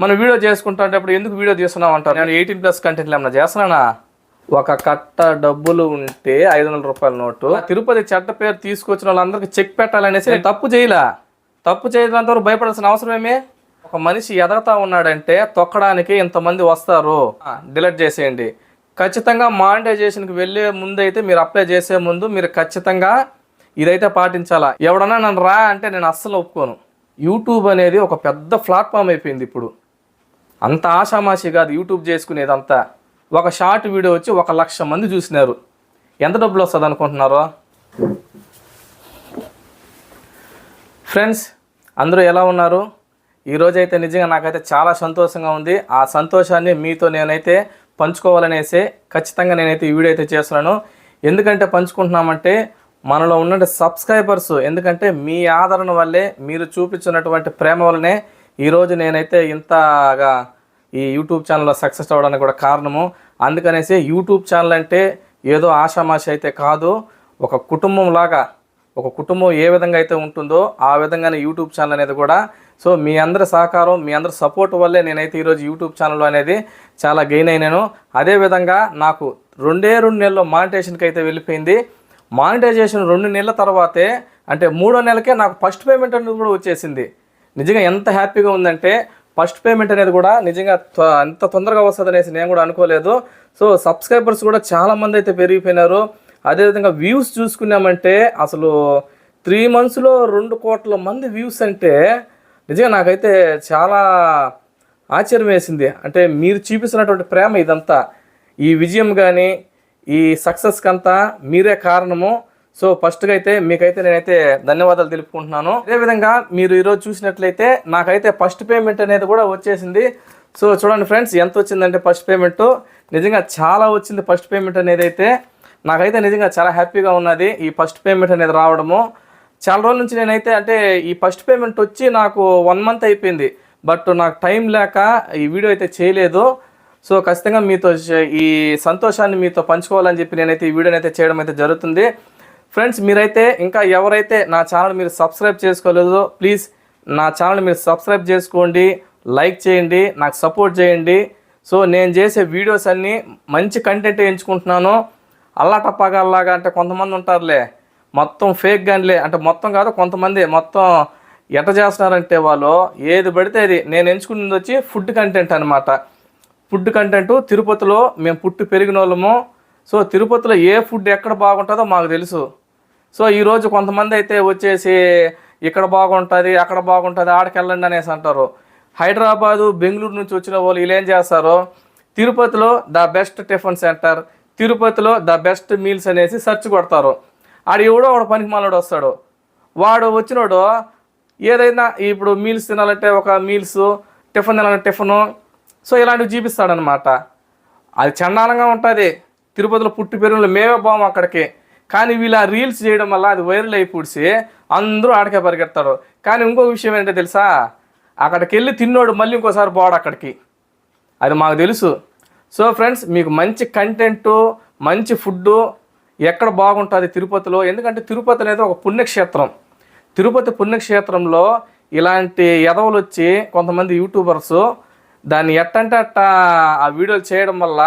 మనం వీడియో చేసుకుంటాంటప్పుడు ఎందుకు వీడియో తీస్తున్నాం అంటారు? నేను ఎయిటీన్ ప్లస్ కంటెంట్లు ఏమన్నా చేస్తున్నానా? ఒక కట్ట డబ్బులు ఉంటే ఐదు వందల రూపాయల నోటు. తిరుపతి చెట్ట పేరు తీసుకొచ్చిన వాళ్ళందరికీ చెక్ పెట్టాలనేసి నేను తప్పు చేయలా. తప్పు చేయాలంతవరకు భయపడాల్సిన అవసరం ఏమి? ఒక మనిషి ఎదగతా ఉన్నాడంటే తొక్కడానికి ఇంతమంది వస్తారు. డిలీట్ చేసేయండి. ఖచ్చితంగా మానిటైజేషన్కి వెళ్ళే ముందు అయితే మీరు అప్లై చేసే ముందు మీరు ఖచ్చితంగా ఇదైతే పాటించాలా? ఎవడన్నా నన్ను రా అంటే నేను అస్సలు ఒప్పుకోను. యూట్యూబ్ అనేది ఒక పెద్ద ప్లాట్ఫామ్ అయిపోయింది ఇప్పుడు. అంత ఆషామాషి కాదు యూట్యూబ్ చేసుకునేదంతా. ఒక షార్ట్ వీడియో వచ్చి ఒక లక్ష మంది చూసినారు. ఎంత డబ్బులు వస్తుంది అనుకుంటున్నారో? ఫ్రెండ్స్ అందరూ ఎలా ఉన్నారు? ఈరోజైతే నిజంగా నాకైతే చాలా సంతోషంగా ఉంది. ఆ సంతోషాన్ని మీతో నేనైతే పంచుకోవాలనేసి ఖచ్చితంగా నేనైతే ఈ వీడియో అయితే చేస్తున్నాను. ఎందుకంటే పంచుకుంటున్నామంటే మనలో ఉన్న సబ్స్క్రైబర్స్ ఎందుకంటే మీ ఆదరణ వల్లే మీరు చూపించినటువంటి ప్రేమ వల్లనే ఈరోజు నేనైతే ఇంతగా ఈ యూట్యూబ్ ఛానల్లో సక్సెస్ అవ్వడానికి కూడా కారణము. అందుకనేసి యూట్యూబ్ ఛానల్ అంటే ఏదో ఆషామాషి అయితే కాదు ఒక కుటుంబం లాగా ఒక కుటుంబం ఏ విధంగా అయితే ఉంటుందో ఆ విధంగానే యూట్యూబ్ ఛానల్ అనేది కూడా. సో మీ అందరి సహకారం మీ అందరి సపోర్ట్ వల్లే నేనైతే ఈరోజు యూట్యూబ్ ఛానల్ అనేది చాలా గెయిన్ అయినాను. అదేవిధంగా నాకు రెండే రెండు నెలల్లో మానిటేషన్కి అయితే వెళ్ళిపోయింది. మానిటైజేషన్ రెండు నెలల తర్వాతే అంటే మూడో నెలకే నాకు ఫస్ట్ పేమెంట్ అనేది కూడా వచ్చేసింది. నిజంగా ఎంత హ్యాపీగా ఉందంటే ఫస్ట్ పేమెంట్ అనేది కూడా నిజంగా అంత తొందరగా వస్తుంది అనేసి నేను కూడా అనుకోలేదు. సో సబ్స్క్రైబర్స్ కూడా చాలామంది అయితే పెరిగిపోయినారు. అదేవిధంగా వ్యూస్ చూసుకున్నామంటే అసలు త్రీ మంత్స్లో రెండు కోట్ల మంది వ్యూస్ అంటే నిజంగా నాకైతే చాలా ఆశ్చర్యం వేసింది. అంటే మీరు చూపిస్తున్నటువంటి ప్రేమ ఇదంతా. ఈ విజయం కానీ ఈ సక్సెస్కి అంతా మీరే కారణము. సో ఫస్ట్గా అయితే మీకైతే నేనైతే ధన్యవాదాలు తెలుపుకుంటున్నాను. అదేవిధంగా మీరు ఈరోజు చూసినట్లయితే నాకైతే ఫస్ట్ పేమెంట్ అనేది కూడా వచ్చేసింది. సో చూడండి ఫ్రెండ్స్ ఎంత వచ్చిందంటే ఫస్ట్ పేమెంట్ నిజంగా చాలా వచ్చింది ఫస్ట్ పేమెంట్ అనేది అయితే. నాకైతే నిజంగా చాలా హ్యాపీగా ఉన్నది ఈ ఫస్ట్ పేమెంట్ అనేది రావడము. చాలా రోజుల నుంచి నేనైతే అంటే ఈ ఫస్ట్ పేమెంట్ వచ్చి నాకు వన్ మంత్ అయిపోయింది. బట్ నాకు టైం లేక ఈ వీడియో అయితే చేయలేదు. సో ఖచ్చితంగా మీతో ఈ సంతోషాన్ని మీతో పంచుకోవాలని చెప్పి నేనైతే ఈ వీడియోని అయితే చేయడం అయితే జరుగుతుంది. ఫ్రెండ్స్ మీరైతే ఇంకా ఎవరైతే నా ఛానల్ మీరు సబ్స్క్రైబ్ చేసుకోలేదో ప్లీజ్ నా ఛానల్ మీరు సబ్స్క్రైబ్ చేసుకోండి లైక్ చేయండి నాకు సపోర్ట్ చేయండి. సో నేను చేసే వీడియోస్ అన్నీ మంచి కంటెంట్ ఎంచుకుంటున్నాను. అల్లాటప్పగల్లాగా అంటే కొంతమంది ఉంటారులే. మొత్తం ఫేక్ గానిలే అంటే మొత్తం కాదు కొంతమంది మొత్తం ఎట చేస్తున్నారంటే వాళ్ళు ఏది పడితే అది. నేను ఎంచుకున్నది వచ్చి ఫుడ్ కంటెంట్ అనమాట ఫుడ్ కంటెంట్ తిరుపతిలో మేము పుట్టి పెరిగిన వాళ్ళము సో తిరుపతిలో ఏ ఫుడ్ ఎక్కడ బాగుంటుందో మాకు తెలుసు. సో ఈరోజు కొంతమంది అయితే వచ్చేసి ఇక్కడ బాగుంటుంది అక్కడ బాగుంటుంది ఆడకెళ్ళండి అనేసి అంటారు. హైదరాబాదు బెంగళూరు నుంచి వచ్చిన వాళ్ళు వీళ్ళు ఏం చేస్తారు? తిరుపతిలో ద బెస్ట్ టిఫిన్ సెంటర్ తిరుపతిలో ద బెస్ట్ మీల్స్ అనేసి సెర్చ్ కొడతారు. ఆడు ఎవడో వాడు పనికి మాలోడు వస్తాడు. వాడు వచ్చినోడు ఏదైనా ఇప్పుడు మీల్స్ తినాలంటే ఒక మీల్స్ టిఫిన్ తినాలంటే టిఫిను సో ఇలాంటివి చూపిస్తాడనమాట అది చండాలంగా ఉంటుంది. తిరుపతిలో పుట్టి పెరుగులు మేమే బాము అక్కడికి. కానీ వీళ్ళు ఆ రీల్స్ చేయడం వల్ల అది వైరల్ అయిపూడ్చి అందరూ ఆడకే పరిగెడతాడు కానీ ఇంకొక విషయం ఏంటో తెలుసా? అక్కడికి వెళ్ళి తిన్నోడు మళ్ళీ ఇంకోసారి పోడు అక్కడికి. అది మాకు తెలుసు. సో ఫ్రెండ్స్ మీకు మంచి కంటెంటు మంచి ఫుడ్డు ఎక్కడ బాగుంటుంది తిరుపతిలో? ఎందుకంటే తిరుపతి అనేది ఒక పుణ్యక్షేత్రం. తిరుపతి పుణ్యక్షేత్రంలో ఇలాంటి ఎదవలు వచ్చి కొంతమంది యూట్యూబర్స్ దాన్ని ఎట్టంటే అట్ట ఆ వీడియోలు చేయడం వల్ల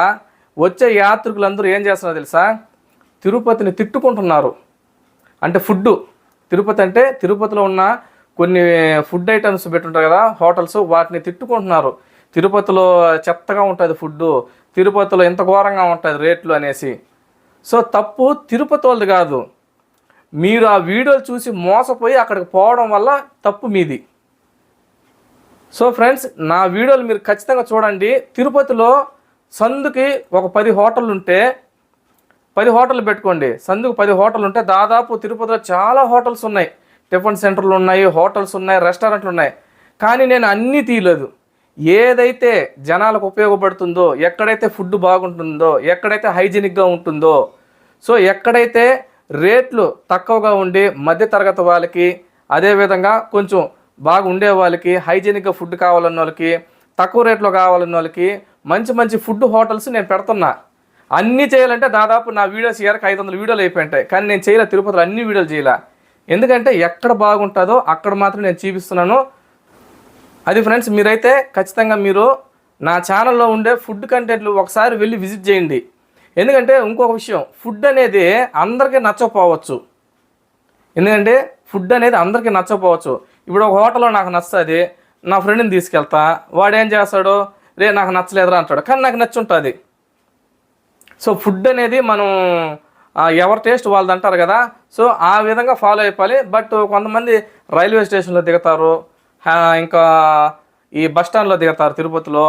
వచ్చే యాత్రికులందరూ ఏం చేస్తున్నారో తెలుసా? తిరుపతిని తిట్టుకుంటున్నారు. అంటే ఫుడ్ తిరుపతి అంటే తిరుపతిలో ఉన్న కొన్ని ఫుడ్ ఐటమ్స్ పెట్టుంటారు కదా హోటల్స్ వాటిని తిట్టుకుంటున్నారు. తిరుపతిలో చెత్తగా ఉంటుంది ఫుడ్ తిరుపతిలో ఎంత ఘోరంగా ఉంటుంది రేట్లు అనేసి. సో తప్పు తిరుపతి వాళ్ళది కాదు. మీరు ఆ వీడియోలు చూసి మోసపోయి అక్కడికి పోవడం వల్ల తప్పు మీది. సో ఫ్రెండ్స్ నా వీడియోలు మీరు ఖచ్చితంగా చూడండి. తిరుపతిలో సందుకి ఒక పది హోటళ్ళు ఉంటే పది హోటళ్ళు పెట్టుకోండి. సందుకు పది హోటళ్ళు ఉంటే దాదాపు తిరుపతిలో చాలా హోటల్స్ ఉన్నాయి. టిఫిన్ సెంటర్లు ఉన్నాయి హోటల్స్ ఉన్నాయి రెస్టారెంట్లు ఉన్నాయి. కానీ నేను అన్నీ తీయలేదు. ఏదైతే జనాలకు ఉపయోగపడుతుందో ఎక్కడైతే ఫుడ్ బాగుంటుందో ఎక్కడైతే హైజీనిక్గా ఉంటుందో సో ఎక్కడైతే రేట్లు తక్కువగా ఉండి మధ్య తరగతి వాళ్ళకి అదేవిధంగా కొంచెం బాగా ఉండే వాళ్ళకి హైజీనిక్గా ఫుడ్ కావాలన్న వాళ్ళకి తక్కువ రేట్లో కావాలన్న వాళ్ళకి మంచి మంచి ఫుడ్ హోటల్స్ నేను పెడుతున్నా. అన్నీ చేయాలంటే దాదాపు నా వీడియోస్ ఇయర్కి ఐదు వందల వీడియోలు అయిపోయింటాయి. కానీ నేను చేయలే తిరుపతిలో అన్ని వీడియోలు చేయలే. ఎందుకంటే ఎక్కడ బాగుంటుందో అక్కడ మాత్రం నేను చూపిస్తున్నాను. అది ఫ్రెండ్స్ మీరైతే ఖచ్చితంగా మీరు నా ఛానల్లో ఉండే ఫుడ్ కంటెంట్లు ఒకసారి వెళ్ళి విజిట్ చేయండి. ఎందుకంటే ఇంకొక విషయం ఫుడ్ అనేది అందరికీ నచ్చకపోవచ్చు. ఎందుకంటే ఫుడ్ అనేది అందరికీ నచ్చకపోవచ్చు. ఇప్పుడు ఒక హోటల్లో నాకు నచ్చుతుంది నా ఫ్రెండ్ని తీసుకెళ్తా వాడు ఏం చేస్తాడు? రే నాకు నచ్చలేదురా అంటాడు. కానీ నాకు నచ్చుంటుంది. సో ఫుడ్ అనేది మనం ఎవరి టేస్ట్ వాళ్ళది అంటారు కదా. సో ఆ విధంగా ఫాలో అయిపోవాలి. బట్ కొంతమంది రైల్వే స్టేషన్లో దిగుతారు. ఇంకా ఈ బస్ స్టాండ్లో దిగుతారు తిరుపతిలో.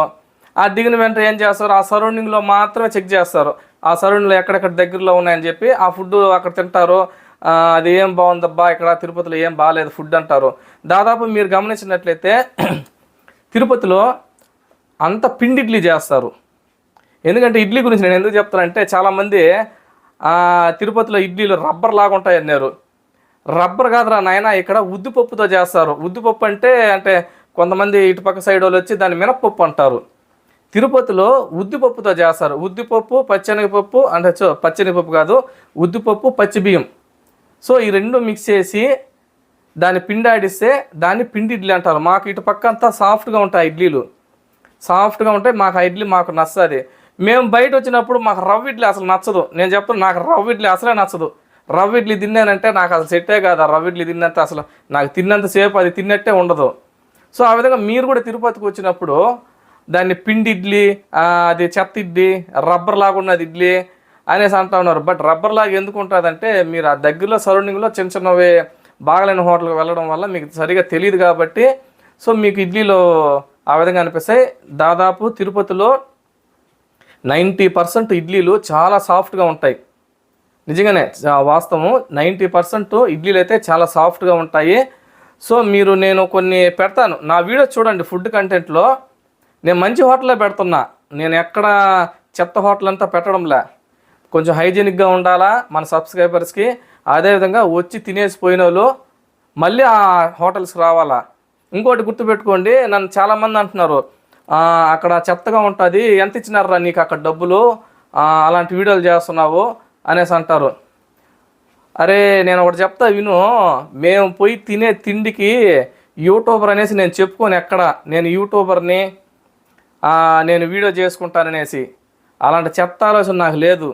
ఆ దిగిన వెంటనే ఏం చేస్తారు? ఆ సరౌండింగ్లో మాత్రమే చెక్ చేస్తారు. ఆ సరౌండింగ్లో ఎక్కడెక్కడ దగ్గరలో ఉన్నాయని చెప్పి ఆ ఫుడ్ అక్కడ తింటారు. అది ఏం బాగుందబ్బా ఇక్కడ తిరుపతిలో ఏం బాగాలేదు ఫుడ్ అంటారు. దాదాపు మీరు గమనించినట్లయితే తిరుపతిలో అంత పిండి ఇడ్లీ చేస్తారు. ఎందుకంటే ఇడ్లీ గురించి నేను ఎందుకు చెప్తానంటే చాలామంది తిరుపతిలో ఇడ్లీలు రబ్బర్ లాగా ఉంటాయి అన్నారు. రబ్బర్ కాదురా నాయన ఇక్కడ ఉద్దిపప్పుతో చేస్తారు. ఉద్దిపప్పు అంటే అంటే కొంతమంది ఇటుపక్క సైడ్ వాళ్ళు వచ్చి దాన్ని మినప్పప్పు అంటారు. తిరుపతిలో ఉద్దిపప్పుతో చేస్తారు. ఉద్దిపప్పు పచ్చెనగపప్పు అంటే చో పచ్చెనగపప్పు కాదు ఉద్దిపప్పు పచ్చి బియ్యం సో ఈ రెండు మిక్స్ చేసి దాన్ని పిండి ఆడిస్తే దాన్ని పిండి ఇడ్లీ అంటారు. మాకు ఇటు పక్క అంతా సాఫ్ట్గా ఉంటాయి ఇడ్లీలు. సాఫ్ట్గా ఉంటాయి మాకు ఆ ఇడ్లీ మాకు నచ్చది మేము బయట వచ్చినప్పుడు మాకు రవ్వ ఇడ్లీ అసలు నచ్చదు. నేను చెప్తాను నాకు రవ్వ ఇడ్లీ అసలే నచ్చదు. రవ్వ ఇడ్లీ తిన్నానంటే నాకు అసలు సెట్టే కాదు. ఆ రవ్వ ఇడ్లీ తిన్నంత అసలు నాకు తిన్నంతసేపు అది తిన్నట్టే ఉండదు. సో ఆ విధంగా మీరు కూడా తిరుపతికి వచ్చినప్పుడు దాన్ని పిండి ఇడ్లీ అది చెత్త ఇడ్లీ రబ్బర్ లాగా ఉన్నది ఇడ్లీ అనేసి అంటా ఉన్నారు. బట్ రబ్బర్ లాగా ఎందుకు ఉంటుందంటే మీరు ఆ దగ్గరలో సరౌండింగ్లో చిన్న చిన్నవి బాగలేని హోటల్కి వెళ్ళడం వల్ల మీకు సరిగా తెలియదు కాబట్టి సో మీకు ఇడ్లీలో ఆ విధంగా అనిపిస్తాయి. దాదాపు తిరుపతిలో నైంటీ పర్సెంట్ ఇడ్లీలు చాలా సాఫ్ట్గా ఉంటాయి. నిజంగానే వాస్తవం నైంటీ పర్సెంట్ ఇడ్లీలు అయితే చాలా సాఫ్ట్గా ఉంటాయి. సో మీరు నేను కొన్ని పెడతాను. నా వీడియో చూడండి ఫుడ్ కంటెంట్లో. నేను మంచి హోటల్లో పెడుతున్నా. నేను ఎక్కడ చెత్త హోటల్ అంతా పెట్టడంలే. కొంచెం హైజీనిక్గా ఉండాలా మన సబ్స్క్రైబర్స్కి. అదేవిధంగా వచ్చి తినేసి పోయిన వాళ్ళు మళ్ళీ ఆ హోటల్స్కి రావాలా. ఇంకోటి గుర్తుపెట్టుకోండి నన్ను చాలామంది అంటున్నారు. అక్కడ చెత్తగా ఉంటుంది. ఎంత ఇచ్చినారా నీకు అక్కడ డబ్బులు? అలాంటి వీడియోలు చేస్తున్నావు అనేసి అంటారు. అరే నేను ఒకటి చెప్తా విను. మేము పోయి తినే తిండికి యూట్యూబర్ అనేసి నేను చెప్పుకొని ఎక్కడ. నేను యూట్యూబర్ని నేను వీడియో చేసుకుంటాననేసి. అలాంటి చెత్త ఆలోచన నాకు లేదు.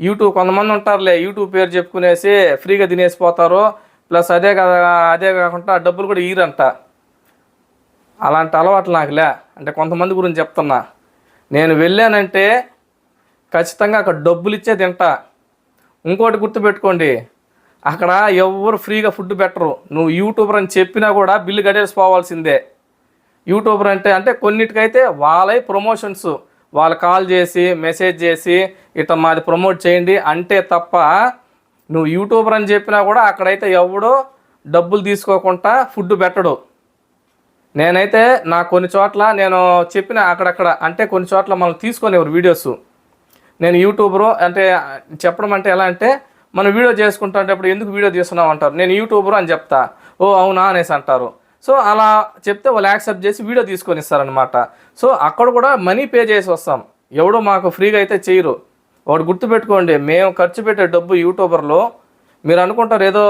యూట్యూబ్ కొంతమంది ఉంటారులే యూట్యూబ్ పేరు చెప్పుకునేసి ఫ్రీగా తినేసిపోతారు. ప్లస్ అదే కదా అదే కాకుండా డబ్బులు కూడా ఈరంట అలాంటి అలవాట్లు నాకు లే అంటే కొంతమంది గురించి చెప్తున్నా. నేను వెళ్ళానంటే ఖచ్చితంగా అక్కడ డబ్బులు ఇచ్చే తింటా. ఇంకోటి గుర్తుపెట్టుకోండి. అక్కడ ఎవరు ఫ్రీగా ఫుడ్ పెట్టరు. నువ్వు యూట్యూబర్ అని చెప్పినా కూడా బిల్లు కట్టేసిపోవాల్సిందే యూట్యూబర్ అంటే అంటే కొన్నిటికైతే వాళ్ళై ప్రమోషన్స్. వాళ్ళు కాల్ చేసి మెసేజ్ చేసి ఇట్లా మాది ప్రమోట్ చేయండి అంటే తప్ప నువ్వు యూట్యూబర్ అని చెప్పినా కూడా అక్కడైతే ఎవడో డబ్బులు తీసుకోకుండా ఫుడ్ పెట్టడు. నేనైతే నా కొన్ని చోట్ల నేను చెప్పిన అక్కడక్కడ అంటే కొన్ని చోట్ల మనం తీసుకునేవారు వీడియోస్. నేను యూట్యూబరు అంటే చెప్పడం అంటే ఎలా అంటే మనం వీడియో చేసుకుంటున్నప్పుడు ఎందుకు వీడియో తీస్తున్నావు అంటారు. నేను యూట్యూబరు అని చెప్తా. ఓ అవునా అనేసి అంటారు. సో అలా చెప్తే వాళ్ళు యాక్సెప్ట్ చేసి వీడియో తీసుకొని ఇస్తారనమాట సో అక్కడ కూడా మనీ పే చేసి వస్తాం. ఎవడో మాకు ఫ్రీగా అయితే చేయరు. వాడు గుర్తుపెట్టుకోండి మేము ఖర్చు పెట్టే డబ్బు యూట్యూబర్లో. మీరు అనుకుంటారు ఏదో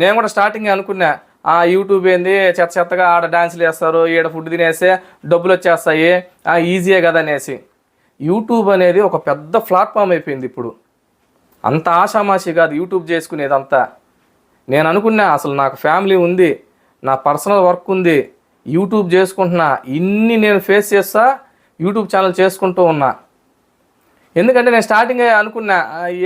నేను కూడా స్టార్టింగ్ అనుకున్నా. ఆ యూట్యూబ్ ఏంది? చెత్త చెత్తగా ఆడ డాన్సులు వేస్తారు ఈడ ఫుడ్ తినేస్తే డబ్బులు వచ్చేస్తాయి. ఈజీయే కదా అనేసి. యూట్యూబ్ అనేది ఒక పెద్ద ప్లాట్ఫామ్ అయిపోయింది ఇప్పుడు. అంత ఆషామాషి కాదు యూట్యూబ్ చేసుకునేదంతా నేను అనుకున్నా అసలు నాకు ఫ్యామిలీ ఉంది నా పర్సనల్ వర్క్ ఉంది యూట్యూబ్ చేసుకుంటున్నా ఇన్ని నేను ఫేస్ చేస్తా యూట్యూబ్ ఛానల్ చేసుకుంటూ ఉన్నా. ఎందుకంటే నేను స్టార్టింగ్ అనుకున్నా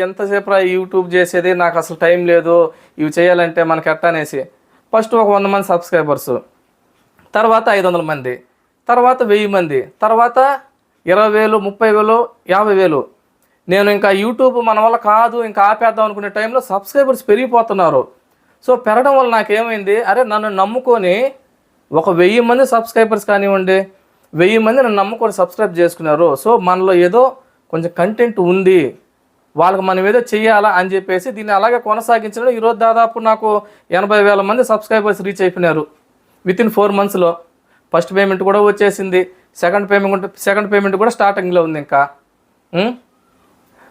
ఎంతసేపు యూట్యూబ్ చేసేది? నాకు అసలు టైం లేదు ఇవి చేయాలంటే మనకి ఎట్టనేసి అనేసి. ఫస్ట్ ఒక వంద మంది సబ్స్క్రైబర్స్ తర్వాత ఐదు వందల మంది తర్వాత వెయ్యి మంది తర్వాత ఇరవై వేలు ముప్పై వేలు యాభై వేలు. నేను ఇంకా యూట్యూబ్ మన వల్ల కాదు ఇంకా ఆపేద్దాం అనుకునే టైంలో సబ్స్క్రైబర్స్ పెరిగిపోతున్నారు. సో పెరగడం వల్ల నాకేమైంది? అరే నన్ను నమ్ముకొని ఒక వెయ్యి మంది సబ్స్క్రైబర్స్ కానివ్వండి వెయ్యి మంది నన్ను నమ్ముకొని సబ్స్క్రైబ్ చేసుకున్నారు. సో మనలో ఏదో కొంచెం కంటెంట్ ఉంది. వాళ్ళకి మనం ఏదో చేయాలా అని చెప్పేసి దీన్ని అలాగే కొనసాగించడం ఈరోజు దాదాపు నాకు ఎనభై వేల మంది సబ్స్క్రైబర్స్ రీచ్ అయిపోయినారు. విత్ ఇన్ ఫోర్ మంత్స్లో ఫస్ట్ పేమెంట్ కూడా వచ్చేసింది. సెకండ్ పేమెంట్ సెకండ్ పేమెంట్ కూడా స్టార్టింగ్లో ఉంది ఇంకా. Hmm?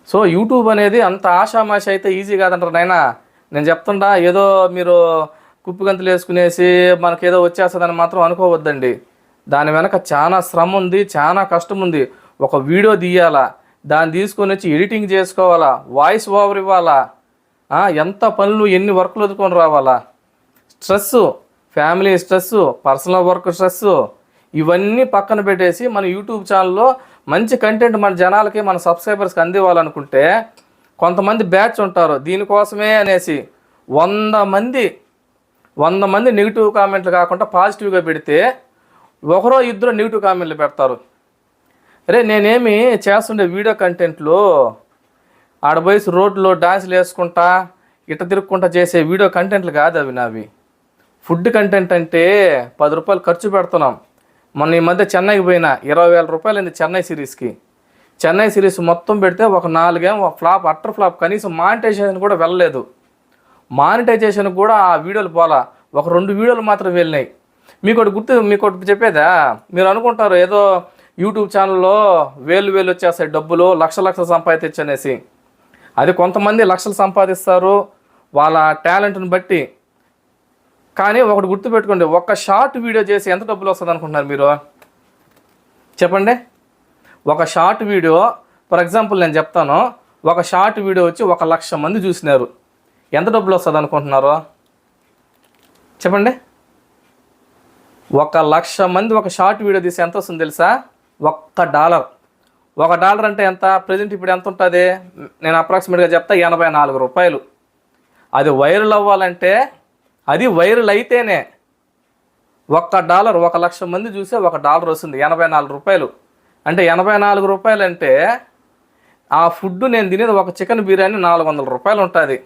సో యూట్యూబ్ అనేది అంత ఆషామాష అయితే ఈజీ కాదంటారు నాయన. నేను చెప్తుండా ఏదో మీరు కుప్పిగంతులు వేసుకునేసి మనకి ఏదో వచ్చేస్తుందని మాత్రం అనుకోవద్దండి. దాని వెనక చాలా శ్రమ ఉంది చాలా కష్టం ఉంది. ఒక వీడియో తీయాలా? దాన్ని తీసుకొని వచ్చి ఎడిటింగ్ చేసుకోవాలా? వాయిస్ ఓవర్ ఇవ్వాలా? ఎంత పనులు ఎన్ని వర్క్లు వదుకొని రావాలా? Stress family stress personal work stress ఇవన్నీ పక్కన పెట్టేసి మన యూట్యూబ్ ఛానల్లో మంచి కంటెంట్ మన జనాలకి మన సబ్స్క్రైబర్స్కి అందివ్వాలనుకుంటే కొంతమంది బ్యాచ్ ఉంటారు. దీనికోసమే అనేసి వంద మంది వంద మంది నెగిటివ్ కామెంట్లు కాకుండా పాజిటివ్గా పెడితే ఒకరో ఇద్దరు నెగిటివ్ కామెంట్లు పెడతారు. అరే నేనేమి చేస్తుండే వీడియో కంటెంట్లు ఆడపోయి రోడ్లో డాన్సులు వేసుకుంటా ఇట తిరుక్కుంటా చేసే వీడియో కంటెంట్లు కాదు అవి నావి. ఫుడ్ కంటెంట్ అంటే పది రూపాయలు ఖర్చు పెడుతున్నాం. మొన్న ఈ మధ్య చెన్నైకి పోయినా ఇరవై వేల రూపాయలు అయింది చెన్నై సిరీస్కి. చెన్నై సిరీస్ మొత్తం పెడితే ఒక నాలుగేం ఫ్లాప్ అట్టర్ ఫ్లాప్ కనీసం మానిటైజేషన్ కూడా వెళ్ళలేదు. మానిటైజేషన్ కూడా ఆ వీడియోలు పోలా ఒక రెండు వీడియోలు మాత్రం వెళ్ళినాయి. మీకు ఒకటి గుర్తు మీకు ఒకటి చెప్పేదా? మీరు అనుకుంటారు ఏదో యూట్యూబ్ ఛానల్లో వేలు వేలు వచ్చేస్తాయి డబ్బులు లక్ష లక్షలు సంపాదించనేసి. అది కొంతమంది లక్షలు సంపాదిస్తారు వాళ్ళ టాలెంట్ని బట్టి. కానీ ఒకటి గుర్తుపెట్టుకోండి ఒక్క షార్ట్ వీడియో చేసి ఎంత డబ్బులు వస్తుంది అనుకుంటున్నారు మీరు? చెప్పండి. ఒక షార్ట్ వీడియో ఫర్ ఎగ్జాంపుల్ నేను చెప్తాను ఒక షార్ట్ వీడియో వచ్చి ఒక లక్ష మంది చూసినారు. ఎంత డబ్బులు వస్తుంది అనుకుంటున్నారు? చెప్పండి. ఒక లక్ష మంది ఒక షార్ట్ వీడియో తీసి ఎంత వస్తుంది తెలుసా? ఒక్క డాలర్. ఒక డాలర్ అంటే ఎంత? ప్రజెంట్ ఇప్పుడు ఎంత ఉంటుంది? నేను అప్రాక్సిమేట్గా చెప్తా ఎనభై నాలుగు రూపాయలు. అది వైరల్ అవ్వాలంటే అది వైరల్ అయితేనే ఒక్క డాలర్ ఒక లక్ష మంది చూసే ఒక డాలర్ వస్తుంది ఎనభై నాలుగు రూపాయలు. అంటే ఎనభై నాలుగు రూపాయలు అంటే ఆ ఫుడ్ నేను తినేది ఒక చికెన్ బిర్యానీ నాలుగు వందల రూపాయలు ఉంటుంది.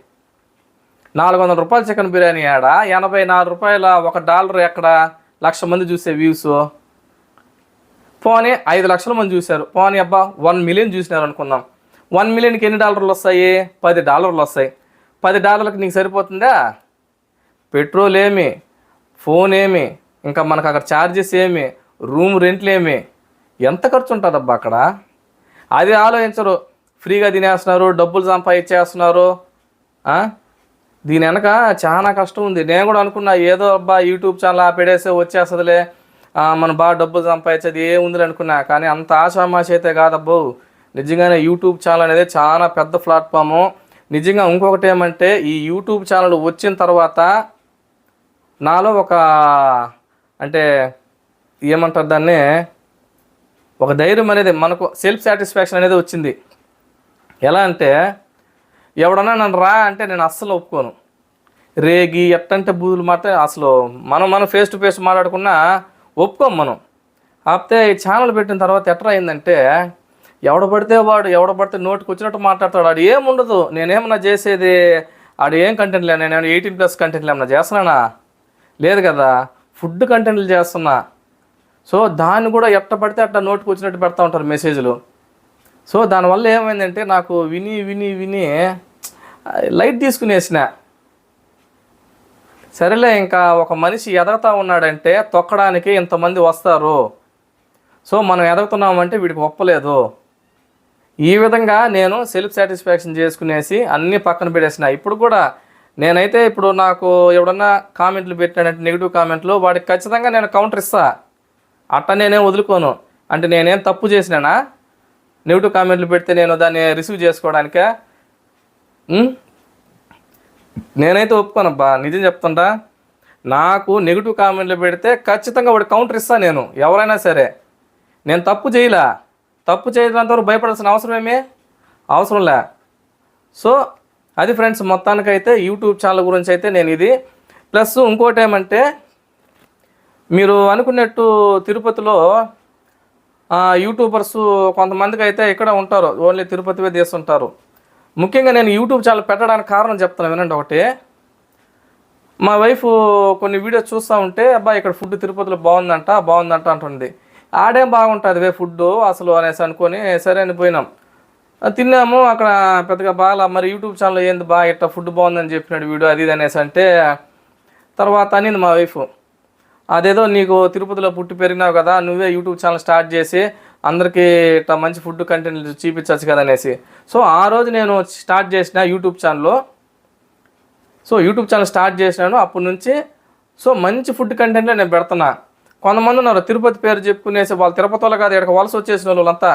నాలుగు వందల రూపాయల చికెన్ బిర్యానీ ఆడ ఎనభై నాలుగు రూపాయల ఒక డాలర్ ఎక్కడ? లక్ష మంది చూసే వ్యూస్. పోనీ ఐదు లక్షల మంది చూశారు. పోనీ అబ్బా వన్ మిలియన్ చూసినారు అనుకుందాం వన్ మిలియన్కి ఎన్ని డాలర్లు వస్తాయి? పది డాలర్లు వస్తాయి. పది డాలర్లకు నీకు సరిపోతుందా? పెట్రోల్ ఏమి? ఫోన్ ఏమి? ఇంకా మనకు అక్కడ ఛార్జెస్ ఏమి? రూమ్ రెంట్లు ఏమి? ఎంత ఖర్చు ఉంటుందబ్బా అక్కడ? అది ఆలోచించరు. ఫ్రీగా తినేస్తున్నారు డబ్బులు సంపాదించేస్తున్నారు. దీని వెనక చాలా కష్టం ఉంది. నేను కూడా అనుకున్నా ఏదో అబ్బా యూట్యూబ్ ఛానల్ ఆపేడేసే వచ్చేస్తుందిలే. మనం బాగా డబ్బులు సంపాదించేది ఏముంది అనుకున్నా కానీ అంత ఆశామాష అయితే కాదబ్బో. నిజంగానే యూట్యూబ్ ఛానల్ అనేది చాలా పెద్ద ప్లాట్ఫాము. నిజంగా ఇంకొకటి ఏమంటే ఈ యూట్యూబ్ ఛానల్ వచ్చిన తర్వాత నాలో ఒక అంటే ఏమంటారు దాన్ని? ఒక ధైర్యం అనేది మనకు సెల్ఫ్ సాటిస్ఫాక్షన్ అనేది వచ్చింది. ఎలా అంటే ఎవడన్నా నన్ను రా అంటే నేను అస్సలు ఒప్పుకోను. రేగి ఎట్టంటే బూదులు మాత్రం అసలు మనం మనం ఫేస్ టు ఫేస్ మాట్లాడుకున్నా ఒప్పుకోం మనం. కాకపోతే ఈ ఛానల్ పెట్టిన తర్వాత ఎట్లా అయిందంటే ఎవడ పడితే వాడు ఎవడ పడితే నోటికి వచ్చినట్టు మాట్లాడతాడు. ఆడు ఏముండదు నేనేమన్నా చేసేది ఆడు ఏం కంటెంట్ లే నేను ఎయిటీన్ ప్లస్ కంటెంట్లు ఏమన్నా చేస్తున్నానా? లేదు కదా. ఫుడ్ కంటెంట్లు చేస్తున్నా. సో దాన్ని కూడా ఎట్ట పడితే అట్లా నోటికి వచ్చినట్టు పెడతా ఉంటారు మెసేజ్లు సో దానివల్ల ఏమైందంటే నాకు విని విని విని లైట్ తీసుకునేసిన. సరేలే ఇంకా ఒక మనిషి ఎదగతా ఉన్నాడంటే తొక్కడానికి ఇంతమంది వస్తారు. సో మనం ఎదుగుతున్నామంటే వీడికి ఒప్పలేదు. ఈ విధంగా నేను సెల్ఫ్ సాటిస్ఫాక్షన్ చేసుకునేసి అన్నీ పక్కన పెట్టేసిన. ఇప్పుడు కూడా నేనైతే ఇప్పుడు నాకు ఎవడన్నా కామెంట్లు పెట్టాడంటే నెగిటివ్ కామెంట్లు వాడికి ఖచ్చితంగా నేను కౌంటర్ ఇస్తా. అట్ట నేనేం వదులుకోను. అంటే నేనేం తప్పు చేసినానా? నెగిటివ్ కామెంట్లు పెడితే నేను దాన్ని రిసీవ్ చేసుకోవడానికే? నేనైతే ఒప్పుకోనబ్బా నిజం చెప్తుంటా నాకు నెగిటివ్ కామెంట్లు పెడితే ఖచ్చితంగా వాడు కౌంటర్ ఇస్తా నేను ఎవరైనా సరే. నేను తప్పు చేయలా. తప్పు చేయడంతవరకు భయపడాల్సిన అవసరం ఏమీ? అవసరం లే. సో అది ఫ్రెండ్స్ మొత్తానికైతే యూట్యూబ్ ఛానల్ గురించి అయితే నేను ఇది. ప్లస్ ఇంకోటి ఏమంటే మీరు అనుకున్నట్టు తిరుపతిలో యూట్యూబర్స్ కొంతమందికి అయితే ఇక్కడ ఉంటారు ఓన్లీ తిరుపతివే తీస్తుంటారు. ముఖ్యంగా నేను యూట్యూబ్ ఛానల్ పెట్టడానికి కారణం చెప్తాను వినండి ఒకటి. మా వైఫ్ కొన్ని వీడియోస్ చూస్తూ ఉంటే అబ్బాయి ఇక్కడ ఫుడ్ తిరుపతిలో బాగుందంట బాగుందంట అంటుంది. ఆడేం బాగుంటుంది వే ఫుడ్ అసలు అనేసి అనుకొని సరే అని పోయినాం. తిన్నాము అక్కడ పెద్దగా బాగా మరి యూట్యూబ్ ఛానల్ ఏంది బాగా ఇట్లా ఫుడ్ బాగుందని చెప్పినాడు వీడియో అది ఇది అనేసి అంటే తర్వాత అనింది మా వైఫ్. అదేదో నీకు తిరుపతిలో పుట్టి పెరిగినావు కదా నువ్వే యూట్యూబ్ ఛానల్ స్టార్ట్ చేసి అందరికీ ఇట్లా మంచి ఫుడ్ కంటెంట్ చూపించవచ్చు కదా అనేసి. సో ఆ రోజు నేను స్టార్ట్ చేసిన యూట్యూబ్ ఛానల్లో సో యూట్యూబ్ ఛానల్ స్టార్ట్ చేసినాను అప్పటి నుంచి. సో మంచి ఫుడ్ కంటెంట్లో నేను పెడుతున్నా. కొంతమంది ఉన్నారు తిరుపతి పేరు చెప్పుకునేసి వాళ్ళు తిరుపతిలో కాదు ఇక్కడ వలస వచ్చేసిన వాళ్ళంతా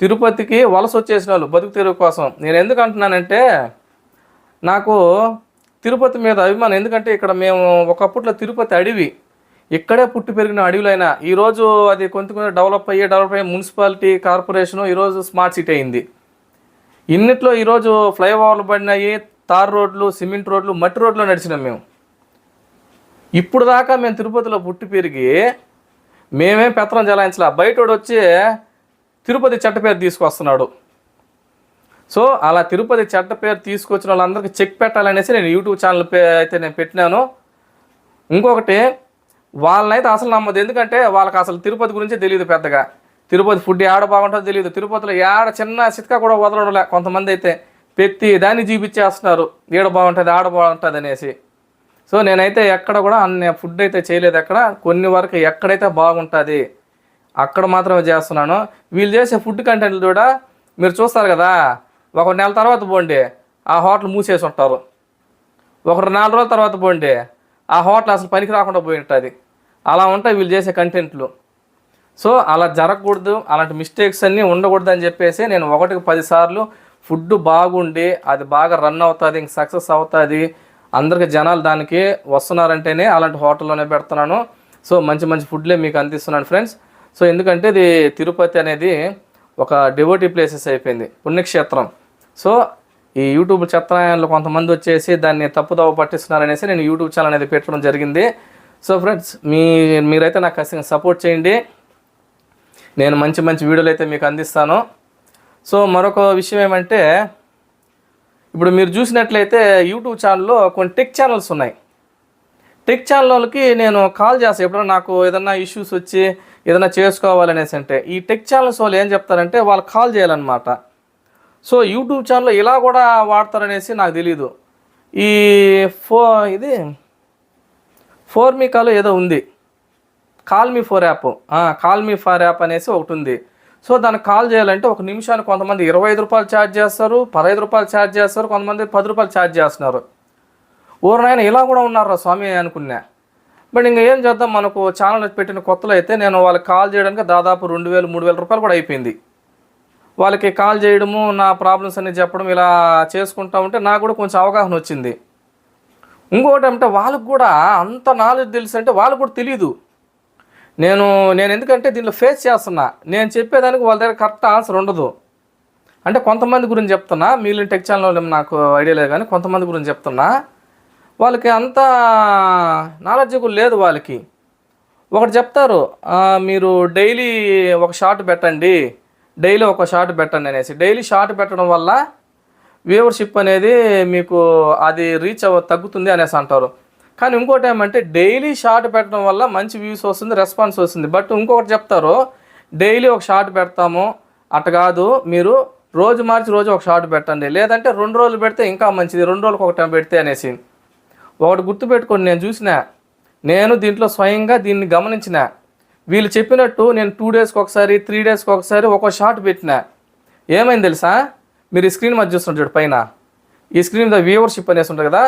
తిరుపతికి వలస వచ్చేసిన వాళ్ళు బతుకు తెరువు కోసం. నేను ఎందుకు అంటున్నానంటే నాకు తిరుపతి మీద అభిమానం. ఎందుకంటే ఇక్కడ మేము ఒకప్పట్లో తిరుపతి అడవి ఇక్కడే పుట్టి పెరిగిన అడవులైనా ఈరోజు అది కొంత కొంత డెవలప్ అయ్యి డెవలప్ అయ్యి మున్సిపాలిటీ కార్పొరేషను ఈరోజు స్మార్ట్ సిటీ అయింది. ఇన్నిట్లో ఈరోజు ఫ్లైఓవర్లు పడినాయి తార్ రోడ్లు సిమెంట్ రోడ్లు మట్టి రోడ్లు నడిచినాం మేము. ఇప్పుడు దాకా మేము తిరుపతిలో పుట్టి పెరిగి మేమేం పెత్తనం చెలాయించలే బయటోడు వచ్చి తిరుపతి చెట్ట పేరు తీసుకొస్తున్నాడు. సో అలా తిరుపతి చెట్ట పేరు తీసుకొచ్చిన వాళ్ళందరికీ చెక్ పెట్టాలనేసి నేను యూట్యూబ్ ఛానల్ అయితే నేను పెట్టినాను. ఇంకొకటి వాళ్ళనైతే అసలు నమ్మదు. ఎందుకంటే వాళ్ళకి అసలు తిరుపతి గురించి తెలియదు పెద్దగా. తిరుపతి ఫుడ్ ఏడ బాగుంటుందో తెలియదు. తిరుపతిలో ఏడ చిన్న చిత్కా కూడా వదలడంలే కొంతమంది అయితే. పెత్తి దాన్ని చూపించేస్తున్నారు. ఏడ బాగుంటుంది ఆడ బాగుంటుంది అనేసి. సో నేనైతే ఎక్కడ కూడా అన్ని ఫుడ్ అయితే చేయలేదు ఎక్కడ. కొన్ని వరకు ఎక్కడైతే బాగుంటుంది అక్కడ మాత్రమే చేస్తున్నాను. వీళ్ళు చేసే ఫుడ్ కంటెంట్లు కూడా మీరు చూస్తారు కదా ఒక నెల తర్వాత పోండి ఆ హోటల్ మూసేసి ఉంటారు. ఒకరు నాలుగు రోజుల తర్వాత పోండి ఆ హోటల్ అసలు పనికి రాకుండా పోయి ఉంటుంది అలా ఉంటాయి వీళ్ళు చేసే కంటెంట్లు సో అలా జరగకూడదు అలాంటి మిస్టేక్స్ అన్నీ ఉండకూడదు అని చెప్పేసి నేను ఒకటికి పదిసార్లు ఫుడ్ బాగుండి అది బాగా రన్ అవుతుంది ఇంక సక్సెస్ అవుతుంది అందరికి జనాలు దానికి వస్తున్నారంటేనే అలాంటి హోటల్లోనే పెడుతున్నాను. సో మంచి మంచి ఫుడ్లే మీకు అందిస్తున్నాను ఫ్రెండ్స్ సో ఎందుకంటే ఇది తిరుపతి అనేది ఒక డివోటీ ప్లేసెస్ అయిపోయింది పుణ్యక్షేత్రం. సో ఈ యూట్యూబ్ చెత్తాయంలో కొంతమంది వచ్చేసి దాన్ని తప్పుదవ పట్టిస్తున్నారనేసి నేను యూట్యూబ్ ఛానల్ అనేది పెట్టడం జరిగింది. సో ఫ్రెండ్స్ మీ మీరైతే నాకు ఖచ్చితంగా సపోర్ట్ చేయండి. నేను మంచి మంచి వీడియోలు అయితే మీకు అందిస్తాను. సో మరొక విషయం ఏమంటే ఇప్పుడు మీరు చూసినట్లయితే యూట్యూబ్ ఛానల్లో కొన్ని టెక్ ఛానల్స్ ఉన్నాయి. టెక్ ఛానల్ వాళ్ళకి నేను కాల్ చేస్తాను ఎప్పుడైనా నాకు ఏదన్నా ఇష్యూస్ వచ్చి ఏదైనా చేసుకోవాలనేసి అంటే ఈ టెక్ ఛానల్స్ వాళ్ళు ఏం చెప్తారంటే వాళ్ళు కాల్ చేయాలన్నమాట. సో యూట్యూబ్ ఛానల్లో ఇలా కూడా వాడతారనేసి నాకు తెలీదు. ఈ ఫో ఇది ఫోర్ మీ కాల్ ఏదో ఉంది. Call me for app. Call me for app అనేసి ఒకటి ఉంది. సో దాన్ని కాల్ చేయాలంటే ఒక నిమిషానికి కొంతమంది ఇరవై ఐదు రూపాయలు ఛార్జ్ చేస్తారు పదహైదు రూపాయలు ఛార్జ్ చేస్తారు కొంతమంది పది రూపాయలు ఛార్జ్ చేస్తున్నారు. ఊరినైనా ఇలా కూడా ఉన్నారా స్వామి అనుకున్నా. బట్ ఇంకా ఏం చేద్దాం మనకు ఛానల్ పెట్టిన కొత్తలో అయితే నేను వాళ్ళకి కాల్ చేయడానికి దాదాపు రెండు వేలు మూడు వేల రూపాయలు కూడా అయిపోయింది. వాళ్ళకి కాల్ చేయడము నా ప్రాబ్లమ్స్ అన్ని చెప్పడం ఇలా చేసుకుంటా ఉంటే నాకు కూడా కొంచెం అవగాహన వచ్చింది. ఇంకోటి అంటే వాళ్ళకు కూడా అంత నాలెడ్జ్ తెలుసు అంటే వాళ్ళకు కూడా తెలియదు నేను నేను ఎందుకంటే దీనిలో ఫేస్ చేస్తున్నా. నేను చెప్పేదానికి వాళ్ళ దగ్గర కరెక్ట్ ఆన్సర్ ఉండదు. అంటే కొంతమంది గురించి చెప్తున్నా మీరు టెక్ ఛానల్లో నాకు ఐడియా లేదు కానీ కొంతమంది గురించి చెప్తున్నా వాళ్ళకి అంత నాలెడ్జ్ కూడా లేదు వాళ్ళకి. ఒకటి చెప్తారు మీరు డైలీ ఒక షార్ట్ పెట్టండి. డైలీ ఒక షార్ట్ పెట్టండి అనేసి. డైలీ షార్ట్ పెట్టడం వల్ల వ్యూవర్షిప్ అనేది మీకు అది రీచ్ అవ తగ్గుతుంది అనేసి అంటారు. కానీ ఇంకోటి ఏమంటే డైలీ షార్ట్ పెట్టడం వల్ల మంచి వ్యూస్ వస్తుంది రెస్పాన్స్ వస్తుంది. బట్ ఇంకొకటి చెప్తారు డైలీ ఒక షార్ట్ పెడతాము అట్ట కాదు మీరు రోజు మార్చి రోజు ఒక షార్ట్ పెట్టండి. లేదంటే రెండు రోజులు పెడితే ఇంకా మంచిది రెండు రోజులకు ఒక టైం పెడితే అనేసి. ఒకటి గుర్తుపెట్టుకోండి నేను చూసిన నేను దీంట్లో స్వయంగా దీన్ని గమనించిన వీళ్ళు చెప్పినట్టు నేను టూ డేస్కి ఒకసారి త్రీ డేస్కి ఒకసారి ఒక షార్ట్ పెట్టిన. ఏమైంది తెలుసా? మీరు స్క్రీన్ మధ్య చూస్తుంటారు చూడు పైన. ఈ స్క్రీన్ మీద వ్యూవర్షిప్ అనేసి ఉంటుంది కదా.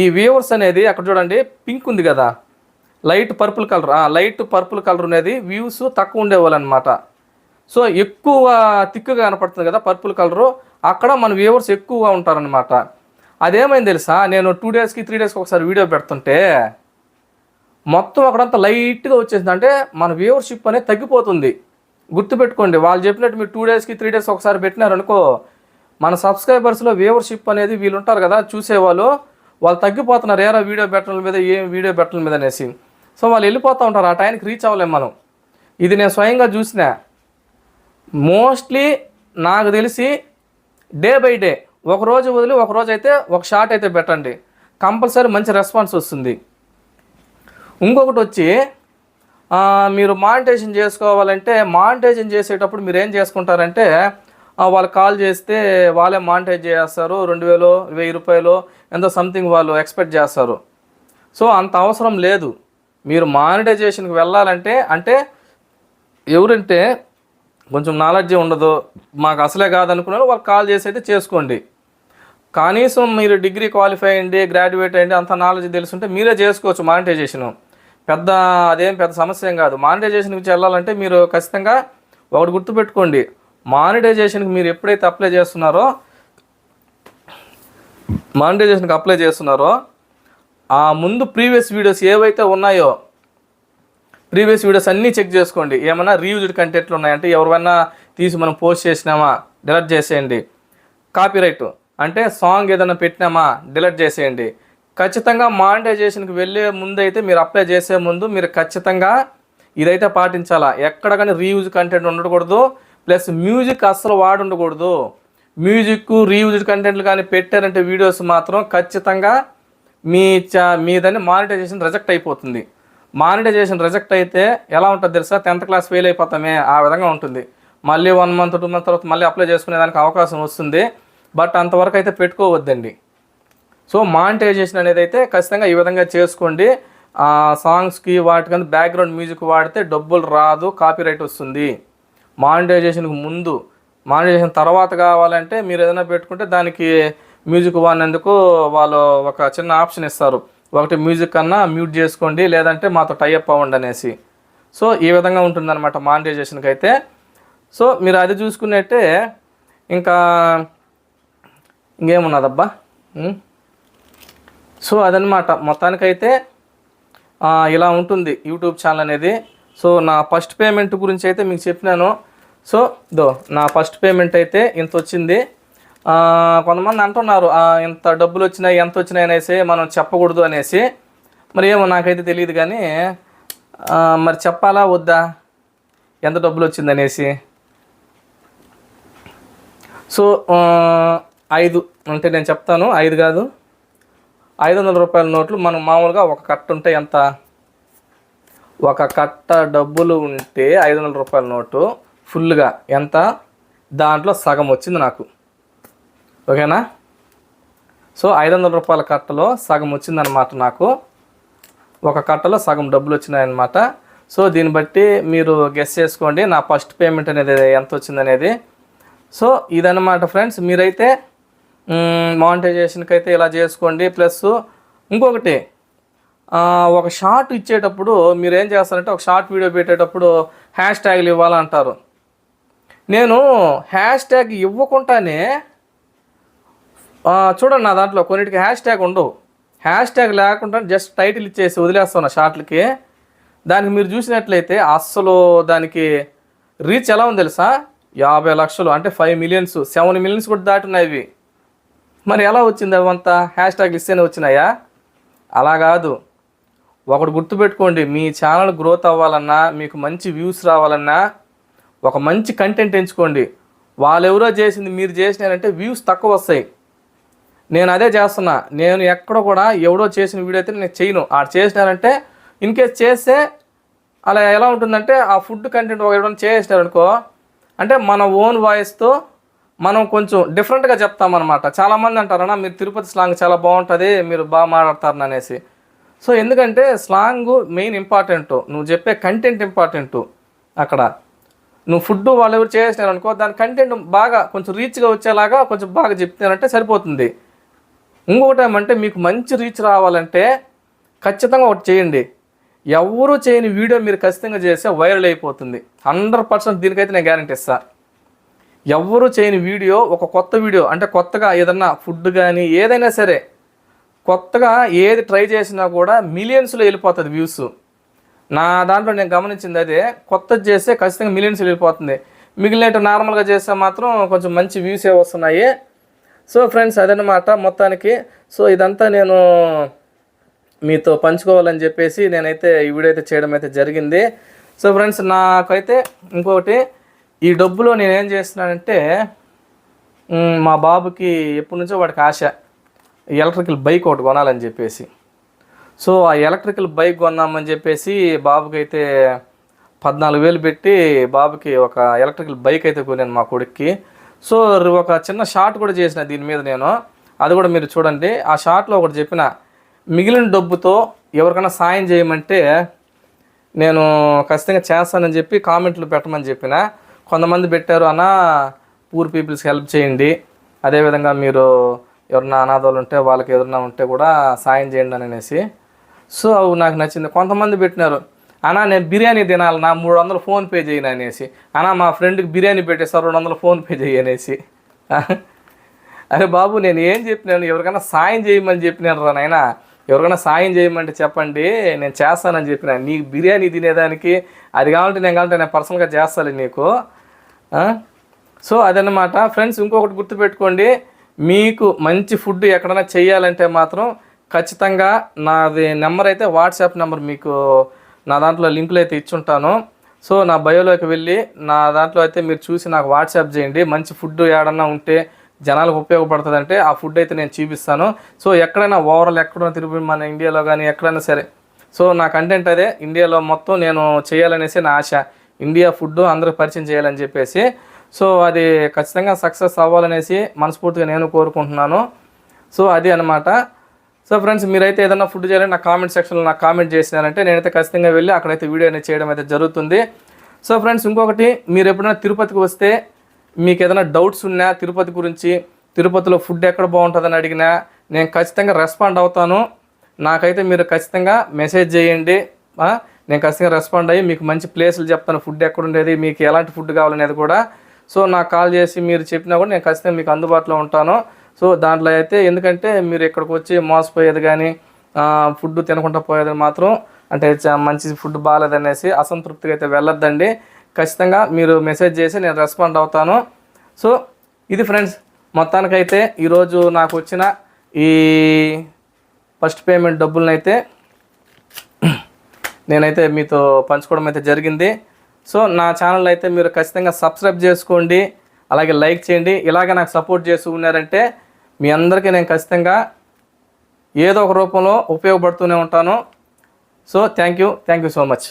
ఈ వ్యూవర్స్ అనేది అక్కడ చూడండి పింక్ ఉంది కదా. Light purple colour light purple colour అనేది వ్యూస్ తక్కువ ఉండేవాళ్ళు అనమాట సో ఎక్కువ తిక్కుగా కనపడుతుంది కదా పర్పుల్ కలరు అక్కడ మన వ్యూవర్స్ ఎక్కువగా ఉంటారనమాట. అదేమైంది తెలుసా? నేను టూ డేస్కి త్రీ డేస్కి ఒకసారి వీడియో పెడుతుంటే మొత్తం అక్కడంతా లైట్గా వచ్చేసింది. అంటే మన వ్యూవర్షిప్ అనేది తగ్గిపోతుంది. గుర్తుపెట్టుకోండి వాళ్ళు చెప్పినట్టు మీరు టూ డేస్కి త్రీ డేస్ ఒకసారి పెట్టినారనుకో మన సబ్స్క్రైబర్స్లో వ్యూవర్షిప్ అనేది వీళ్ళు ఉంటారు కదా చూసేవాళ్ళు వాళ్ళు తగ్గిపోతున్నారు ఏరా వీడియో పెట్టడం మీద ఏం వీడియో పెట్టడం మీద అనేసి. సో వాళ్ళు వెళ్ళిపోతూ ఉంటారు ఆ టైంకి రీచ్ అవ్వలేం మనం. ఇది నేను స్వయంగా చూసిన. మోస్ట్లీ నాకు తెలిసి డే బై డే ఒక రోజు వదిలి ఒకరోజు అయితే ఒక షార్ట్ అయితే పెట్టండి. కంపల్సరీ మంచి రెస్పాన్స్ వస్తుంది. ఇంకొకటి వచ్చి మీరు మానిటైజేషన్ చేసుకోవాలంటే మానిటైజేషన్ చేసేటప్పుడు మీరు ఏం చేసుకుంటారంటే వాళ్ళు కాల్ చేస్తే వాళ్ళే మానిటైజ్ చేస్తారు. రెండు వేలు వెయ్యి రూపాయలు ఎంతో సంథింగ్ వాళ్ళు ఎక్స్పెక్ట్ చేస్తారు. సో అంత అవసరం లేదు. మీరు మానిటైజేషన్కి వెళ్ళాలంటే అంటే ఎవరంటే కొంచెం నాలెడ్జ్ ఉండదు. మాకు అసలే కాదనుకున్నారు వాళ్ళు కాల్ చేసి అయితే చేసుకోండి. కనీసం మీరు డిగ్రీ క్వాలిఫై అయ్యండి గ్రాడ్యుయేట్ అయ్యండి అంత నాలెడ్జ్ తెలుసుంటే మీరే చేసుకోవచ్చు మానిటైజేషన్ పెద్ద అదేం పెద్ద సమస్య ఏం కాదు. మానిటైజేషన్ గురించి వెళ్ళాలంటే మీరు ఖచ్చితంగా ఒకటి గుర్తుపెట్టుకోండి. మానిటైజేషన్కి మీరు ఎప్పుడైతే అప్లై చేస్తున్నారో మానిటైజేషన్కి అప్లై చేస్తున్నారో ఆ ముందు ప్రీవియస్ వీడియోస్ ఏవైతే ఉన్నాయో ప్రీవియస్ వీడియోస్ అన్నీ చెక్ చేసుకోండి. ఏమైనా రీయూజ్డ్ కంటెంట్లు ఉన్నాయంటే ఎవరివైనా తీసి మనం పోస్ట్ చేసినామా డిలీట్ చేసేయండి. కాపీరైట్. అంటే సాంగ్ ఏదైనా పెట్టినామా డిలీట్ చేసేయండి. ఖచ్చితంగా మానిటైజేషన్కి వెళ్ళే ముందు అయితే మీరు అప్లై చేసే ముందు మీరు ఖచ్చితంగా ఇదైతే పాటించాలా? ఎక్కడ కానీ రీయూజ్ కంటెంట్ ఉండకూడదు. ప్లస్ మ్యూజిక్ అస్సలు వాడి ఉండకూడదు మ్యూజిక్ రీయూజ్డ్ కంటెంట్లు కానీ పెట్టారంటే వీడియోస్ మాత్రం ఖచ్చితంగా మీ చా మీదని మానిటైజేషన్ రిజెక్ట్ అయిపోతుంది. మానిటైజేషన్ రిజెక్ట్ అయితే ఎలా ఉంటుంది తెలుసా? టెన్త్ క్లాస్ ఫెయిల్ అయిపోతామే ఆ విధంగా ఉంటుంది. మళ్ళీ వన్ మంత్ టూ మంత్ తర్వాత మళ్ళీ అప్లై చేసుకునే దానికి అవకాశం వస్తుంది. బట్ అంతవరకు అయితే పెట్టుకోవద్దండి. సో మానిటైజేషన్ అనేది అయితే ఖచ్చితంగా ఈ విధంగా చేసుకోండి. ఆ సాంగ్స్కి వాటికి బ్యాక్గ్రౌండ్ మ్యూజిక్ వాడితే డబ్బులు రాదు కాపీరైట్ వస్తుంది. మానిటైజేషన్కి ముందు మానిటైజేషన్ తర్వాత కావాలంటే మీరు ఏదైనా పెట్టుకుంటే దానికి మ్యూజిక్ వాడినందుకు వాళ్ళు ఒక చిన్న ఆప్షన్ ఇస్తారు. ఒకటి మ్యూజిక్ కన్నా మ్యూట్ చేసుకోండి లేదంటే మాతో టైఅప్ అవ్వండి అనేసి. సో ఈ విధంగా ఉంటుందన్నమాట మానిటైజేషన్కి అయితే. సో మీరు అది చూసుకున్నట్టే ఇంకా ఇంకేమున్నదబ్బా? సో అదనమాట మొత్తానికైతే ఇలా ఉంటుంది యూట్యూబ్ ఛానల్ అనేది. సో నా ఫస్ట్ పేమెంట్ గురించి అయితే మీకు చెప్పినాను. సో దో నా ఫస్ట్ పేమెంట్ అయితే ఇంత వచ్చింది కొంతమంది అంటున్నారు ఇంత డబ్బులు వచ్చినాయి ఎంత వచ్చినాయి అనేసి మనం చెప్పకూడదు అనేసి. మరి ఏమో నాకైతే తెలియదు కానీ మరి చెప్పాలా వద్దా? ఎంత డబ్బులు వచ్చింది అనేసి. సో ఐదు అంటే నేను చెప్తాను ఐదు కాదు. ఐదు వందల రూపాయల నోట్లు మనం మామూలుగా ఒక కట్ట ఉంటే ఎంత? ఒక కట్ట డబ్బులు ఉంటే ఐదు వందల రూపాయల నోటు ఫుల్గా ఎంత? దాంట్లో సగం వచ్చింది నాకు. ఓకేనా? సో ఐదు వందల రూపాయల కట్టలో సగం వచ్చిందనమాట నాకు. ఒక కట్టలో సగం డబ్బులు వచ్చినాయన్నమాట. సో దీన్ని బట్టి మీరు గెస్ చేసుకోండి నా ఫస్ట్ పేమెంట్ అనేది ఎంత వచ్చిందనేది. సో ఇదన్నమాట ఫ్రెండ్స్ మీరైతే మానిటైజేషన్కి అయితే ఇలా చేసుకోండి. ప్లస్ ఇంకొకటి ఒక షార్ట్ ఇచ్చేటప్పుడు మీరు ఏం చేస్తారంటే ఒక షార్ట్ వీడియో పెట్టేటప్పుడు హ్యాష్ ట్యాగ్లు ఇవ్వాలంటారు. నేను హ్యాష్ ట్యాగ్ ఇవ్వకుండానే చూడండి నా దాంట్లో కొన్నిటికి హ్యాష్ ట్యాగ్ ఉండవు. హ్యాష్ ట్యాగ్ లేకుండా జస్ట్ టైటిల్ ఇచ్చేసి వదిలేస్తాను షార్ట్లకి. దానికి మీరు చూసినట్లయితే అస్సలు దానికి రీచ్ ఎలా ఉంది తెలుసా? యాభై లక్షలు అంటే ఫైవ్ మిలియన్స్ సెవెన్ మిలియన్స్ కూడా దాటున్నాయి ఇవి. మరి ఎలా వచ్చింది అవంతా? హ్యాష్ ట్యాగ్లు ఇస్తేనే వచ్చినాయా? అలా కాదు. ఒకటి గుర్తుపెట్టుకోండి మీ ఛానల్ గ్రోత్ అవ్వాలన్నా మీకు మంచి వ్యూస్ రావాలన్నా ఒక మంచి కంటెంట్ ఎంచుకోండి. వాళ్ళు ఎవరో చేసింది మీరు చేసినారంటే వ్యూస్ తక్కువ వస్తాయి. నేను అదే చేస్తున్నా. నేను ఎక్కడ కూడా ఎవడో చేసిన వీడియో అయితే నేను చేయను. ఆడు చేసినారంటే ఇన్ కేస్ చేస్తే అలా ఎలా ఉంటుందంటే ఆ ఫుడ్ కంటెంట్ ఒక ఎవరైనా చేసినారనుకో అంటే మన ఓన్ వాయిస్తో మనం కొంచెం డిఫరెంట్గా చెప్తామన్నమాట. చాలామంది అంటారన్నా మీరు తిరుపతి స్లాంగ్ చాలా బాగుంటుంది మీరు బాగా మాట్లాడతారని అనేసి. సో ఎందుకంటే స్లాంగ్ మెయిన్ ఇంపార్టెంట్ నువ్వు చెప్పే కంటెంట్ ఇంపార్టెంట్ అక్కడ. నువ్వు ఫుడ్ వాళ్ళు ఎవరు చేసినారు అనుకో దాని కంటెంట్ బాగా కొంచెం రీచ్గా వచ్చేలాగా కొంచెం బాగా చెప్తున్నారంటే సరిపోతుంది. ఇంకొకటి ఏమంటే మీకు మంచి రీచ్ రావాలంటే ఖచ్చితంగా ఒకటి చేయండి. ఎవరు చేయని వీడియో మీరు ఖచ్చితంగా చేస్తే వైరల్ అయిపోతుంది. హండ్రెడ్ పర్సెంట్ దీనికైతే నేను గ్యారంటీ ఇస్తా. ఎవరు చేయని వీడియో ఒక కొత్త వీడియో అంటే కొత్తగా ఏదన్నా ఫుడ్ కానీ ఏదైనా సరే కొత్తగా ఏది ట్రై చేసినా కూడా మిలియన్స్లో వెళ్ళిపోతుంది వ్యూస్. నా దాంట్లో నేను గమనించింది అదే కొత్తది చేస్తే ఖచ్చితంగా మిలియన్స్ వెళ్ళిపోతుంది. మిగిలినట్టు నార్మల్గా చేస్తే మాత్రం కొంచెం మంచి వ్యూసే వస్తున్నాయి. సో ఫ్రెండ్స్ అదనమాట మొత్తానికి. సో ఇదంతా నేను మీతో పంచుకోవాలని చెప్పేసి నేనైతే ఈ వీడియో అయితే చేయడం అయితే జరిగింది. సో ఫ్రెండ్స్ నాకైతే ఇంకొకటి ఈ డబ్బులో నేను ఏం చేస్తున్నానంటే మా బాబుకి ఎప్పటి నుంచో వాడికి ఆశ ఎలక్ట్రికల్ బైక్ ఒకటి కొనాలని చెప్పేసి. సో ఆ ఎలక్ట్రికల్ బైక్ కొన్నామని చెప్పేసి బాబుకి అయితే పద్నాలుగు వేలు పెట్టి బాబుకి ఒక ఎలక్ట్రికల్ బైక్ అయితే కొనాను మా కొడుక్కి. సో ఒక చిన్న షార్ట్ కూడా చేసిన దీని మీద నేను. అది కూడా మీరు చూడండి. ఆ షార్ట్లో ఒకటి చెప్పిన మిగిలిన డబ్బుతో ఎవరికైనా సాయం చేయమంటే నేను ఖచ్చితంగా చేస్తానని చెప్పి కామెంట్లు పెట్టమని చెప్పిన. కొంతమంది పెట్టారు అన్న పూర్ పీపుల్స్కి హెల్ప్ చేయండి. అదేవిధంగా మీరు ఎవరన్నా అనాథాలు ఉంటే వాళ్ళకి ఏదన్నా ఉంటే కూడా సాయం చేయండి అని అనేసి. సో అవి నాకు నచ్చింది. కొంతమంది పెట్టినారు అన్నా నేను బిర్యానీ తినాలి నా మూడు వందలు ఫోన్ పే చేయను అనేసి. అన్నా మా ఫ్రెండ్కి బిర్యానీ పెట్టేస్తారు రెండు వందలు ఫోన్ పే చేయి అనేసి. అరే బాబు నేను ఏం చెప్పినాను? ఎవరికైనా సాయం చేయమని చెప్పినాను రా నాయనా. ఎవరికైనా సాయం చేయమంటే చెప్పండి నేను చేస్తానని చెప్పిన. నీకు బిర్యానీ తినేదానికి అది కావాలంటే నేను కావాలంటే నేను పర్సనల్గా చేస్తాను నీకు. సో అదన్నమాట. ఫ్రెండ్స్ ఇంకొకటి గుర్తుపెట్టుకోండి. మీకు మంచి ఫుడ్ ఎక్కడైనా చేయాలంటే మాత్రం ఖచ్చితంగా నాది నెంబర్ అయితే వాట్సాప్ నెంబర్ మీకు నా దాంట్లో లింకులు అయితే ఇచ్చుంటాను. సో నా బయోలోకి వెళ్ళి నా దాంట్లో అయితే మీరు చూసి నాకు వాట్సాప్ చేయండి. మంచి ఫుడ్ ఏడన్నా ఉంటే జనాలకు ఉపయోగపడుతుంది అంటే ఆ ఫుడ్ అయితే నేను చూపిస్తాను. సో ఎక్కడైనా ఓవరాల్ ఎక్కడైనా తిరుపతి మన ఇండియాలో కానీ ఎక్కడైనా సరే. సో నా కంటెంట్ అదే. ఇండియాలో మొత్తం నేను చేయాలనేసి నా ఆశ. ఇండియా ఫుడ్ అందరికి పరిచయం చేయాలని చెప్పేసి. సో అది ఖచ్చితంగా సక్సెస్ అవ్వాలనేసి మనస్ఫూర్తిగా నేను కోరుకుంటున్నాను. సో అది అనమాట సో ఫ్రెండ్స్ మీరైతే ఏదైనా ఫుడ్ చేయాలని నా కామెంట్ సెక్షన్లో నాకు కామెంట్ చేసినారంటే నేనైతే ఖచ్చితంగా వెళ్ళి అక్కడైతే వీడియో అనేది చేయడం అయితే జరుగుతుంది. సో ఫ్రెండ్స్ ఇంకొకటి మీరు ఎప్పుడైనా తిరుపతికి వస్తే మీకు ఏదైనా డౌట్స్ ఉన్నా తిరుపతి గురించి తిరుపతిలో ఫుడ్ ఎక్కడ బాగుంటుందని అడిగినా నేను ఖచ్చితంగా రెస్పాండ్ అవుతాను. నాకైతే మీరు ఖచ్చితంగా మెసేజ్ చేయండి. నేను ఖచ్చితంగా రెస్పాండ్ అయ్యి మీకు మంచి ప్లేసులు చెప్తాను. ఫుడ్ ఎక్కడ ఉండేది మీకు ఎలాంటి ఫుడ్ కావాలనేది కూడా. సో నాకు కాల్ చేసి మీరు చెప్పినా కూడా నేను ఖచ్చితంగా మీకు అందుబాటులో ఉంటాను. సో దాంట్లో అయితే ఎందుకంటే మీరు ఇక్కడికి వచ్చి మోసపోయేది కానీ ఫుడ్ తినకుండా పోయేది మాత్రం అంటే మంచి ఫుడ్ బాగాలేదనేసి అసంతృప్తిగా అయితే వెళ్ళొద్దండి. ఖచ్చితంగా మీరు మెసేజ్ చేసి నేను రెస్పాండ్ అవుతాను. సో ఇది ఫ్రెండ్స్ మొత్తానికైతే ఈరోజు నాకు వచ్చిన ఈ ఫస్ట్ పేమెంట్ డబ్బులనైతే అయితే నేనైతే మీతో పంచుకోవడం అయితే జరిగింది. సో నా ఛానల్ అయితే మీరు ఖచ్చితంగా సబ్స్క్రైబ్ చేసుకోండి అలాగే లైక్ చేయండి. ఇలాగ నాకు సపోర్ట్ చేస్తూ ఉన్నారంటే మీ అందరికీ నేను ఖచ్చితంగా ఏదో ఒక రూపంలో ఉపయోగపడుతూనే ఉంటాను. So thank you thank you so much.